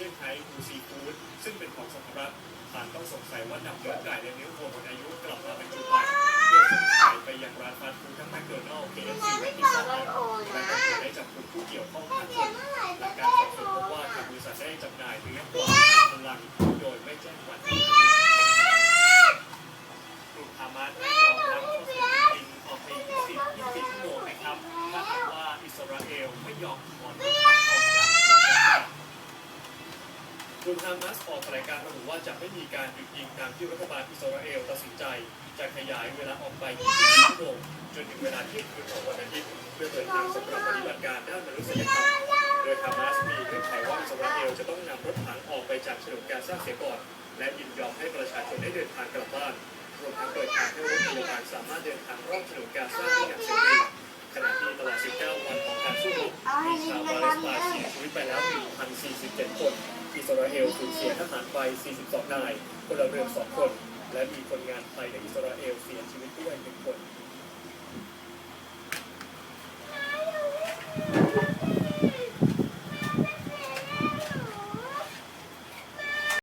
ซี่ยงไฮ้บูซีฟูดซึ่งเป็นของสหรัฐหากต้องสงสัยว่านำเนื้อไก่และเนื้อโควหมดอายุกลับมาเป็นจุบันเพื่อส่งขายไปยังร้านฟาสต์ฟู้ดทั้งแมคโดนัลล์เคเอฟซีและพิซซ่าและตำรวจได้จับกลุ่มผู้เกี่ยวข้องทั้งหมดและการสอบสวนพบว่าทางบริษัทได้จำหน่ายเนื้อกวางพลังโดยไม่แจ้งวันที่กลุ่มฮามาน้ยอมรับข้อเสนอจริงออกใน24ชั่วโมงนะครับและหากว่าอิสราเอลไม่ยอมถอน กำลังออกจากกลุ่มฮามาสออกแถลงการระบุว่าจะไม่มีการหยุดยิงตามที่รัฐบาลอิสราเอลตัดสินใจ จะขยายเวลาออกไป24ชั่วโมงจนถึงเวลาเที่ยงคืนของวันอาทิตย์เพื่อเปิดทางสำหรับปฏิบัติการด้านมนุษยธรรมโดยฮามาสมีเงื่อนไขว่าอิสราเอลจะต้องนำรถถังออกไปจากฉนวนกาซาเสียก่อนและยินยอมให้ประชาชนได้เดินทางกลับบ้านรวมทั้งเปิดทางให้รถพยาบาลสามารถเดินทางรอบฉนวนกาซาได้อย่าง มีชาวปาเลสไตน์เสียชีวิตไปแล้ว1,047 คน อิสราเอลสูญเสียทหารไป 42 นายพลเรือน 2 คนและมีคนงานไทยในอิสราเอลเสียชีวิตด้วย1คน